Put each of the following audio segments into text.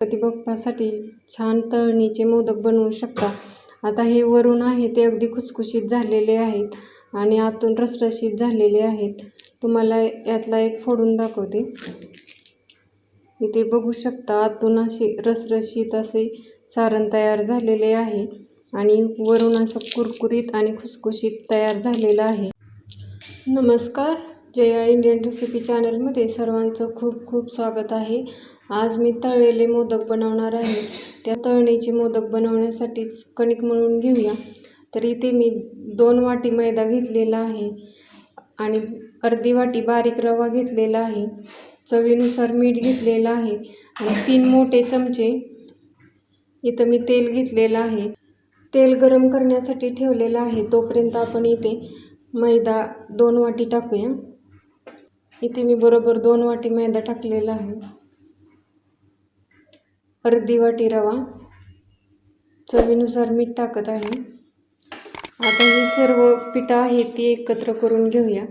गणपती छान तळणीचे मोदक बनवू शकता. आता हे वरून आहे ते अगदी खुसखुशीत झालेले आहेत आणि आतून रसरशीत झालेले आहेत. तुम्हाला यातला एक फोडून दाखवते. इथे बघू शकता आतून असे रसरशीत असे सारण तयार झालेले आहे आणि वरून असं कुरकुरीत आणि खुसखुशीत तयार झालेलं आहे. नमस्कार जया इंडियन रेसिपी चॅनलमध्ये सर्वांचं खूप खूप स्वागत आहे. आज मी तळलेले मोदक बनवणार आहे. त्या तळणीचे मोदक बनवण्यासाठीच कणिक मळून घेऊया. तर इथे मी दोन वाटी मैदा घेतलेला आहे आणि अर्धी वाटी बारीक रवा घेतलेला आहे. चवीनुसार मीठ घेतलेलं आहे आणि तीन मोठे चमचे इथं मी तेल घेतलेलं आहे. तेल गरम करण्यासाठी ठेवलेलं आहे. तोपर्यंत आपण इथे मैदा दोन वाटी टाकूया. इथे मी बरोबर दोन वाटी मैदा टाकलेला आहे. अर्धी वाटी रवा. चवीनुसार मीठ टाकत आहे. आता ही सर्व पिठं आहे ती एकत्र करून घेऊया.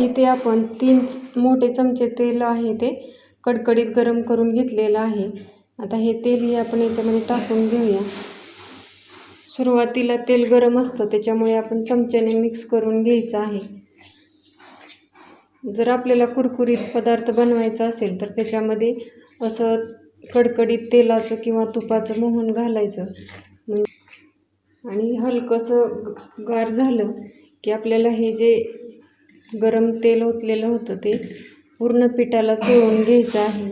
इथे आपण तीन मोठे चमचे तेल आहे ते कडकडीत गरम करून घेतलेलं आहे. आता हे तेलही आपण याच्यामध्ये टाकून घेऊया. सुरुवातीला तेल गरम असतं त्याच्यामुळे आपण चमच्याने मिक्स करून घ्यायचं आहे. जर आपल्याला कुरकुरीत पदार्थ बनवायचा असेल तर त्याच्यामध्ये असं कडकडीत तेलाचं किंवा तुपाचं मोहन घालायचं. म्हणजे आणि हलकंसं गार झालं की आपल्याला हे जे गरम तेल ओतलेलं होतं ते पूर्ण पिठाला चोळून घ्यायचं आहे.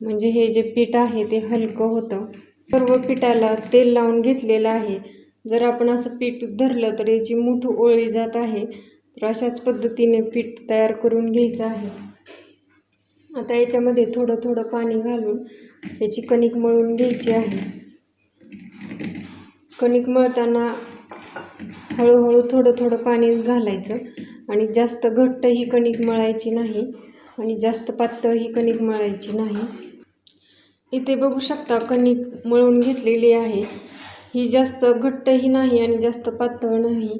म्हणजे हे जे पीठ आहे ते हलकं होतं. सर्व पिठाला तेल लावून घेतलेलं आहे. जर आपण असं पीठ धरलं तर याची मूठ ओळी जात आहे. तर अशाच पद्धतीने पीठ तयार करून घ्यायचं आहे. आता याच्यामध्ये थोडं थोडं पाणी घालून याची कणिक मळून घ्यायची आहे. कणिक मळताना हळूहळू थोडं थोडं पाणी घालायचं आणि जास्त घट्ट ही कणिक मळायची नाही आणि जास्त पातळ ही कणिक मळायची नाही. इथे बघू शकता कणिक मळून घेतलेली आहे. ही जास्त घट्टही नाही आणि जास्त पातळ नाही.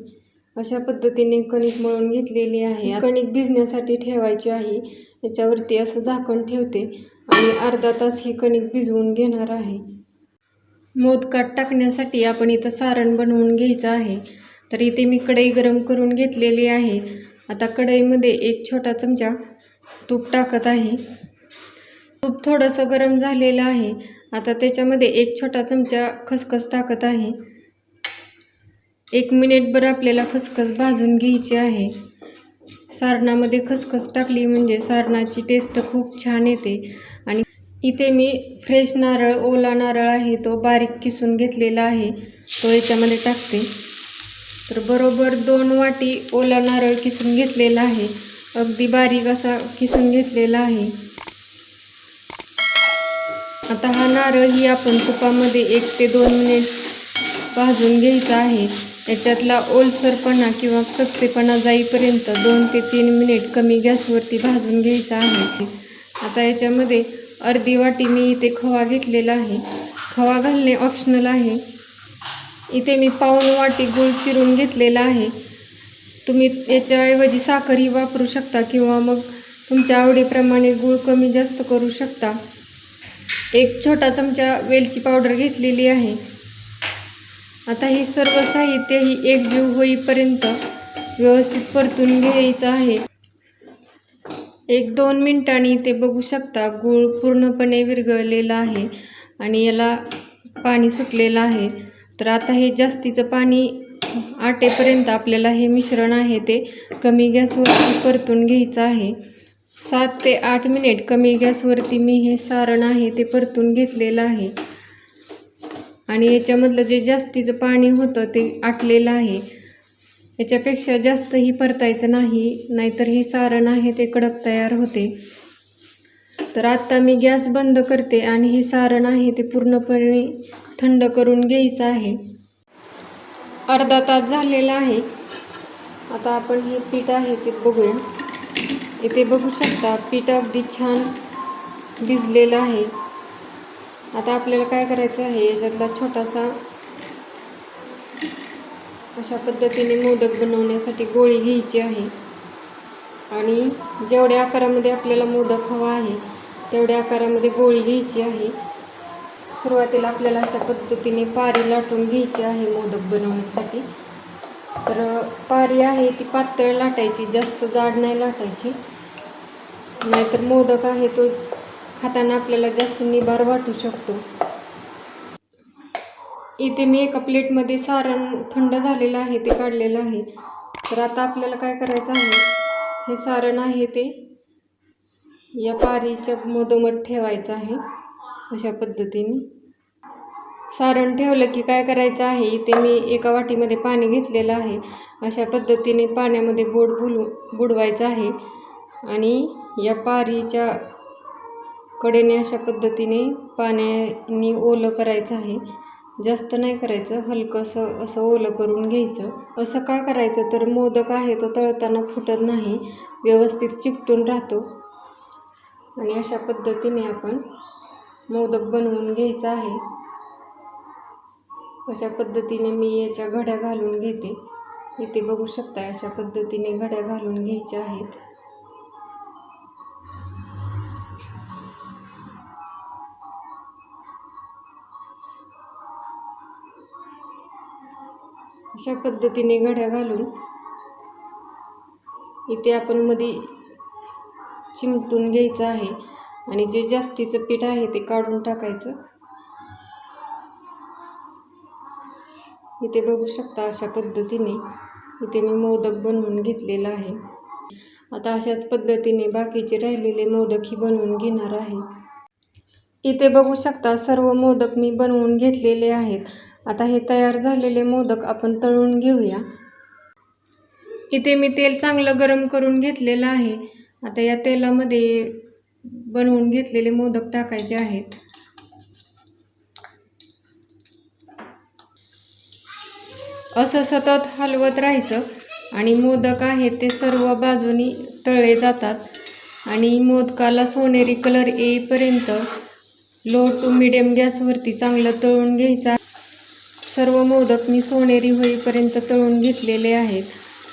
अशा पद्धतीने कणिक मळून घेतलेली आहे. कणिक भिजण्यासाठी ठेवायची आहे. याच्यावरती असं झाकण ठेवते. आणि अर्धा तास ही कणिक भिजवून घेणार आहे. मोदकात टाकण्यासाठी आपण इथं सारण बनवून घ्यायचं आहे. तर इथे मी कढई गरम करून घेतलेली आहे. आता कढईमध्ये एक छोटा चमचा तूप टाकत आहे. तूप थोडंसं गरम झालेलं आहे. आता त्याच्यामध्ये एक छोटा चमचा खसखस टाकत आहे. एक मिनिटभर आपल्याला खसखस भाजून घ्यायची आहे. सारणामध्ये खसखस टाकली म्हणजे सारणाची टेस्ट खूप छान येते. इथे मी फ्रेश नारळ ओला नारळ आहे तो बारीक किसून घेतलेला आहे. तो याच्यामध्ये टाकते. तर बरोबर दोन वाटी ओला नारळ किसून घेतलेला आहे. अगदी बारीक असा किसून घेतलेला आहे. आता हा नारळ ही आपण तुपामध्ये एक ते दोन मिनिट भाजून घ्यायचा आहे. याच्यातला ओलसरपणा किंवा कच्चेपणा जाईपर्यंत दोन ते तीन मिनिट कमी गॅसवरती भाजून घ्यायचा आहे. आता याच्यामध्ये अर्धी वाटी मी इथे खवा घेतलेला आहे. खवा घालणे ऑप्शनल आहे. इथे मी पाऊण वाटी गूळ चिरून घेतलेला आहे. तुम्ही याच्याऐवजी साखरही वापरू शकता किंवा मग तुमच्या आवडीप्रमाणे गूळ कमी जास्त करू शकता. एक छोटा चमचा वेलची पावडर घेतलेली आहे. आता हे सर्व साहित्य ही एकजीव होईपर्यंत व्यवस्थित परतून घ्यायचं आहे. एक दोन मिनटांनी ते बघू शकता. गूळ पूर्णपणे विरघळलेला आहे आणि याला पाणी सुटलेलं आहे. तर आता हे जास्तीचं पाणी आटेपर्यंत आपल्याला हे मिश्रण आहे ते कमी गॅसवरती परतून घ्यायचं आहे. सात ते आठ मिनिट कमी गॅसवरती मी हे सारण आहे ते परतून घेतलेलं आहे. आणि याच्यामधलं जे जास्तीचं पाणी होतं ते आटलेलं आहे. याच्यापेक्षा जास्तही परतायचं नाही नाहीतर हे सारण आहे ते कडक तयार होते. तर आत्ता मी गॅस बंद करते आणि हे सारण आहे ते पूर्णपणे थंड करून घ्यायचं आहे. अर्धा तास झालेला आहे. आता आपण हे पीठ आहे ते बघूया. इथे बघू शकता पीठ अगदी छान भिजलेलं आहे. आता आपल्याला काय करायचं आहे? याच्यातला छोटासा अशा पद्धतीने मोदक बनवण्यासाठी गोळी घ्यायची आहे. आणि जेवढ्या आकारामध्ये आपल्याला मोदक हवा आहे तेवढ्या आकारामध्ये गोळी घ्यायची आहे. सुरुवातीला आपल्याला अशा पद्धतीने पारी लाटून घ्यायची आहे मोदक बनवण्यासाठी. तर पारी आहे ती पातळ लाटायची जास्त जाड नाही लाटायची. नाहीतर मोदक आहे तो खाताना आपल्याला जास्त निबार वाटू शकतो. इथे मी एका प्लेटमध्ये सारण थंड झालेलं आहे ते काढलेलं आहे. तर आता आपल्याला काय करायचं आहे? हे सारण आहे ते या पारीच्या मधोमध ठेवायचं आहे अशा पद्धतीने. सारण ठेवलं की काय करायचं आहे? इथे मी एका वाटीमध्ये पाणी घेतलेलं आहे. अशा पद्धतीने पाण्यामध्ये बोड बुलू बुडवायचं आहे. आणि या पारीच्या कडेने अशा पद्धतीने पाण्याने ओलं करायचं आहे. जास्त नाही करायचं हलकंसं असं ओलं करून घ्यायचं. असं का करायचं? तर मोदक आहे तो तळताना फुटत नाही व्यवस्थित चिकटून राहतो. आणि अशा पद्धतीने आपण मोदक बनवून घ्यायचा आहे. अशा पद्धतीने मी याच्या घड्या घालून घेते. इथे बघू शकता अशा पद्धतीने घड्या घालून घ्यायच्या आहेत. अशा पद्धतीने घड्या घालून इथे आपण मध्ये चिमटून घ्यायचं आहे आणि जे जास्तीचं पीठ आहे ते काढून टाकायचं. इथे बघू शकता अशा पद्धतीने इथे मी मोदक बनवून घेतलेला आहे. आता अशाच पद्धतीने बाकीचे राहिलेले मोदकही बनवून घेणार आहे. इथे बघू शकता सर्व मोदक मी बनवून घेतलेले आहेत. आता हे तयार झालेले मोदक आपण तळून घेऊया. इथे मी तेल चांगलं गरम करून घेतलेलं आहे. आता या तेलामध्ये बनवून घेतलेले मोदक टाकायचे आहेत. असं सतत हलवत राहायचं आणि मोदक आहेत ते सर्व बाजूनी तळले जातात. आणि मोदकाला सोनेरी कलर येईपर्यंत लो टू मिडियम गॅसवरती चांगलं तळून घ्यायचं. सर्व मोदक मी सोनेरी होईपर्यंत तळून घेतलेले आहेत.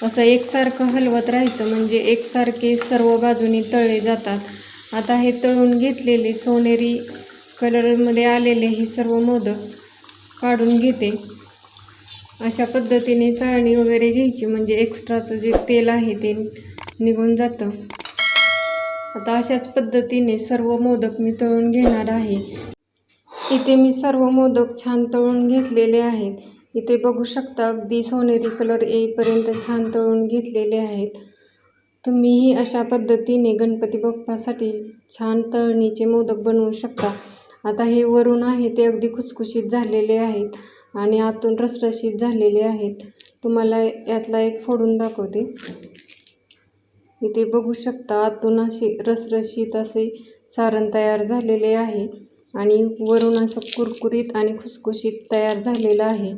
असं एकसारखं हलवत राहायचं म्हणजे एकसारखे सर्व बाजूनी तळले जातात. आता हे तळून घेतलेले सोनेरी कलरमध्ये आलेले हे सर्व मोदक काढून घेते. अशा पद्धतीने चाळणी वगैरे घ्यायची म्हणजे एक्स्ट्राचं जे तेल आहे ते निघून जातं. आता अशाच पद्धतीने सर्व मोदक मी तळून घेणार आहे. इथे मी सर्व मोदक छान तळून घेतलेले आहेत. इथे बघू शकता अगदी सोनेरी कलर येईपर्यंत छान तळून घेतलेले आहेत. तुम्हीही अशा पद्धतीने गणपती बाप्पासाठी छान तळणीचे मोदक बनवू शकता. आता हे वरून आहे ते अगदी खुसखुशीत झालेले आहेत आणि आतून रसरशीत झालेले आहेत. तुम्हाला यातला एक फोडून दाखवते. इथे बघू शकता आतून असे रसरशीत असे सारण तयार झालेले आहे. आणि वरून असं कुरकुरीत आणि खुसखुशीत तयार झालेलं आहे.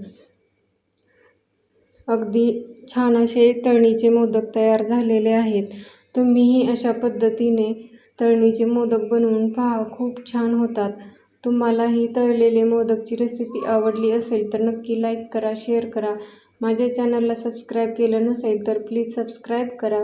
अगदी छान असे तळणीचे मोदक तयार झालेले आहेत. तुम्हीही अशा पद्धतीने तळणीचे मोदक बनवून पहा खूप छान होतात. तुम्हाला ही तळलेले मोदकची रेसिपी आवडली असेल तर नक्की लाईक करा शेअर करा. माझ्या चॅनलला सबस्क्राईब केलं नसेल तर प्लीज सबस्क्राईब करा.